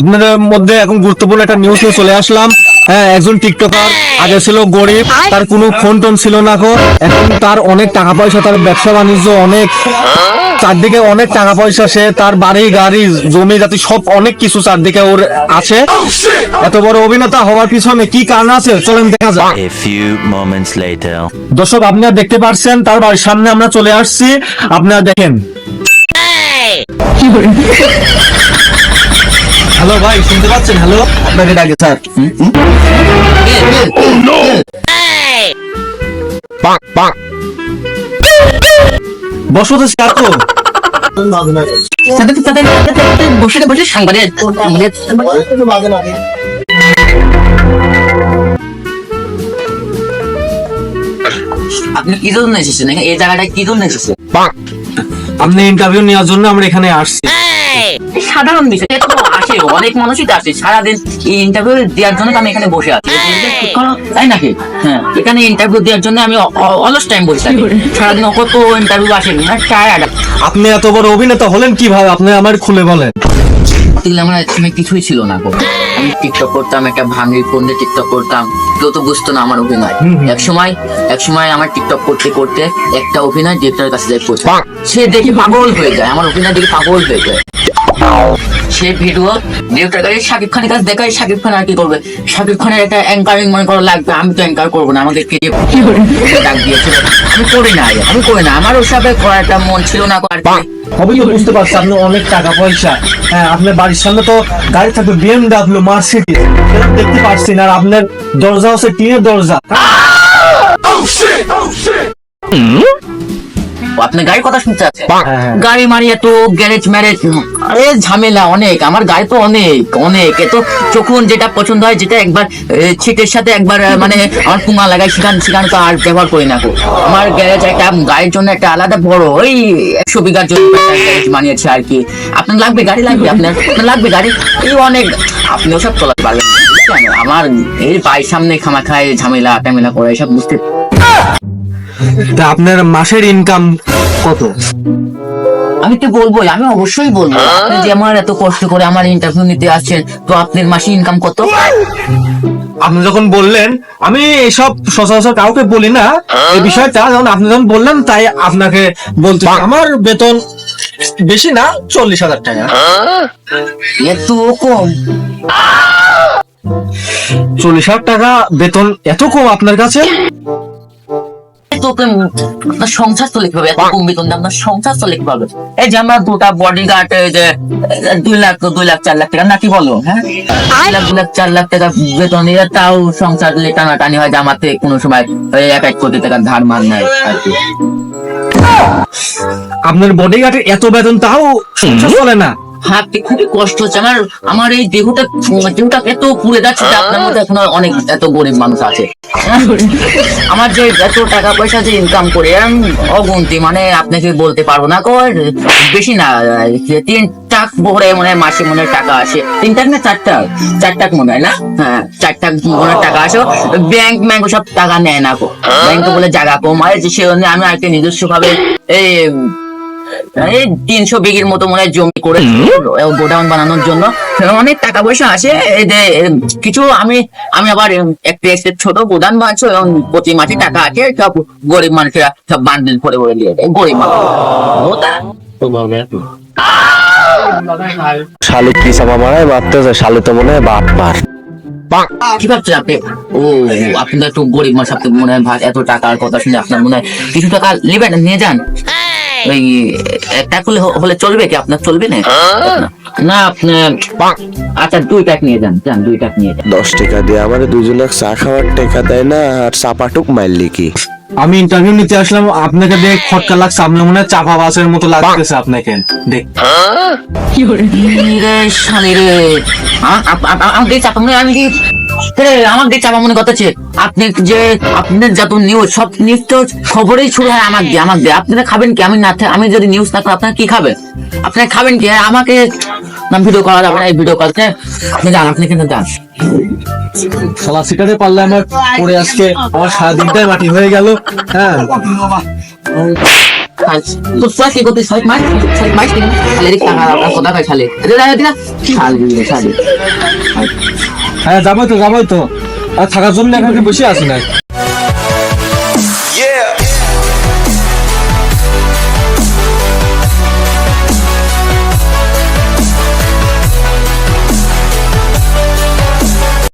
আপনাদের মধ্যে এখন গুরুত্বপূর্ণ একটা নিউজ নিয়ে চলে আসলাম। হ্যাঁ একজন টিকটকার আগে ছিল গরিব তার কোনো ফোন টোন ছিল না গো। এখন তার অনেক টাকা পয়সা তার ব্যবসা বাণিজ্য অনেক। চারদিকে অনেক টাকা পয়সা সে তার বাড়ি গাড়ি জমি জাতি সব অনেক কিছু চারদিকে ওর আছে। এত বড় অভিনেতা হওয়ার পিছনে কি কারণ আছে? চলেন দেখা যাক। A few moments later. দর্শক আপনারা দেখতে পাচ্ছেন তার বাড়ির সামনে আমরা চলে আসছি। আপনারা দেখেন। হ্যালো ভাই শুনতে পাচ্ছেন? হ্যালো আপনাকে ডাকে স্যার। বসো তো স্যার তো। তাদের তাদের তাদের বসে বসে সাংবাদিক আপনি কি জন্য এসেছেন? এই জায়গাটা কি জন্য এসেছেন? আপনি ইন্টারভিউ নেওয়ার জন্য আমরা এখানে আসছি। সাধারণ বিষয় এ তো আসে অনেক মানুষই তো আসে সারাদিন ইন্টারভিউ দেওয়ার জন্য আমি এখানে বসে আছি। তাই নাকি? হ্যাঁ এখানে ইন্টারভিউ দেওয়ার জন্য আমি অলস টাইম বসে থাকি। সারাদিন কত ইন্টারভিউ আসে না টায়ার্ড আপনি এত বড় অভিনেতা হলেন কীভাবে? আপনি আমার খুলে বলেন। দিলে আমার একসময় কিছুই ছিল না গো। আমি টিকটক করতাম একটা ভাঙির ফোন টিকটক করতাম কেউ তো বুঝতো না আমার অভিনয়। এক সময় এক সময় আমার টিকটক করতে করতে একটা অভিনয় ডিরেক্টরের কাছে যাই পৌঁছে সে দেখে পাগল হয়ে যায় আমার অভিনয় দেখে পাগল হয়ে যায়। সে ভিডিও ডিরেক্টর শাকিব খানের কাছে দেখায় শাকিব খান আর কি করবে? শাকিব খানের একটা অ্যাঙ্কারিং মনে করা লাগবে আমি তো অ্যাঙ্কার করব না আমাকে কে ডাক দিয়েছিল? আমি করি না আমি করি না আমার ওসবে করার একটা মন ছিল না আর। সবই তো বুঝতে পারছি আপনি অনেক টাকা পয়সা। হ্যাঁ আপনার বাড়ির সামনে তো গাড়ি থাকবে বিএমডাব্লিউ মার্সিডিজ দেখতে পাচ্ছি না আর আপনার দরজা হচ্ছে টিনের দরজা। ও, আপনি গাড়ির কথা শুনতে আছে হ্যাঁ, হ্যাঁ। গাড়ি মারি এত গ্যারেজ ম্যারেজ আরে ঝামেলা অনেক আমার গাড়ি তো অনেক অনেক। এত যখন যেটা পছন্দ হয় যেটা একবার ছিটের সাথে একবার মানে আমার পুঙা লাগাই সেখান সেখানে তো আর ব্যবহার করি না আমার গ্যারেজ একটা গাড়ির জন্য একটা আলাদা বড় ওই একশো বিঘার জন্য গ্যারেজ বানিয়েছে আর কি। আপনার লাগবে গাড়ি লাগবে আপনার আপনার লাগবে গাড়ি? এই অনেক আপনি ওসব চলাতে পারবেন। আমার এই বাড়ির সামনে খামা খায় ঝামেলা টামেলা করে এসব বুঝতে তা আপনার মাসের ইনকাম কত? আমি তো বলবোই আমি অবশ্যই বলব। আপনি যে আমার এত কষ্ট করে আমার ইন্টারভিউ নিতে আসছেন তো আপনার মাসে ইনকাম কত? আপনি যখন বললেন আমি এসব সচরাচর কাউকে বলি না। এই বিষয়টা যখন আপনি যখন বললেন তাই আপনাকে বলতে আমার বেতন বেশি না চল্লিশ হাজার টাকা। এত কম। চল্লিশ হাজার টাকা বেতন এত কম আপনার কাছে? তোকে আপনার সংসার চলে কীভাবে? এত কম বেতন সংসার চলে কীভাবে? এই যে আমরা দুটা বডি গার্ড যে দুই লাখ দুই লাখ, চার লাখ টাকা, নাকি বলো হ্যাঁ? দুই লাখ চার লাখ টাকা বেতন তাও সংসার টানাটানি হয় জামাতে কোনো সময় এক এক কোটি টাকা ধার মার নেয় আর কি। আপনার বডিগার্ডের এত বেতন, তাও সংসার চলে না। হাঁটতে খুবই কষ্ট হচ্ছে। আমার আমার এই দেহটা দেহটা এত পুড়ে যাচ্ছে আপনার মধ্যে এখন অনেক এত গরিব মানুষ আছে। আমার যে এত টাকা পয়সা যে ইনকাম করে আমি অগুন্তি মানে আপনাকে বলতে পারব না কো বেশি না তিন টাক ভরে মনে মাসে মনে টাকা আসে। তিন টাক না চার টাক? চার টাক মনে হয় না? হ্যাঁ চার টাক মনে টাকা আসে। ব্যাংক ব্যাংক সব টাকা নেয় না গো। ব্যাংকে বলে জায়গা কম। হয় সে আমি আরেকটা নিজস্ব ভাবে এই তিনশো বিঘির মতো মনে হয় জমি করে গোডাউন বানানোর জন্য। অনেক টাকা পয়সা আসে কিছু আমি আমি আবার একটা একটা ছোট গোদাম বানাচ্ছি এবং প্রতি মাসে টাকা আছে সব গরিব মানুষেরা সব বান্ডিল ভরে ভরে দিয়ে দেয় গরিব শালু কি চাপা মারায়? মারতেছে শালু তো মনে হয় বাপ মার। কি ভাবছেন আপনি? ও আপনার একটু গরিব মানুষ আপনি মনে হয় এত টাকার কথা শুনে আপনার মনে হয় কিছু টাকা নেবেন নিয়ে যান। ওই একটা হলে হলে চলবে কি? আপনার চলবে না? না আপনি আচ্ছা দুই টাক নিয়ে যান যান দুই টাক নিয়ে যান। দশ টাকা দিয়ে আমার দুজনে চা খাওয়ার টাকা দেয় না আর চাপাটুক মারলি কি আমি ইন্টারভিউ নিতে আসলাম আপনাকে দেখে খটকা লাগছে আপনার মনে চাপা বাসের মতো লাগতেছে আপনাকে। দেখ। শালি রে। আমাকে চাপা মনে আমি কি রে, আমাকে চাপা মনে কথা হচ্ছে আপনি যে আপনার যত নিউজ সব নিউজ তো খবরেই শুরু হয় আমাকে দিয়ে আমাকে দিয়ে। আপনারা খাবেন কি? আমি না আমি যদি নিউজ না করি আপনারা কি খাবেন? আপনারা খাবেন কি? আমাকে না ভিডিও করা যাবে না এই ভিডিও করতে। আপনি যান আপনি কিন্তু যান। শালা শিকারে পারলে আমার পরে আজকে আমার সারা দিনটাই মাটি হয়ে গেল হ্যাঁ। তো তোরা কি করতে সাইড মার সাইড মার ঠিক খালে রে টাকা আপনার কথা কয় খালে। রে রে দিনা খালে রে খালে। হ্যাঁ যাবোই তো যাবোই তো। আর থাকার জন্য এখানে বসে আছি না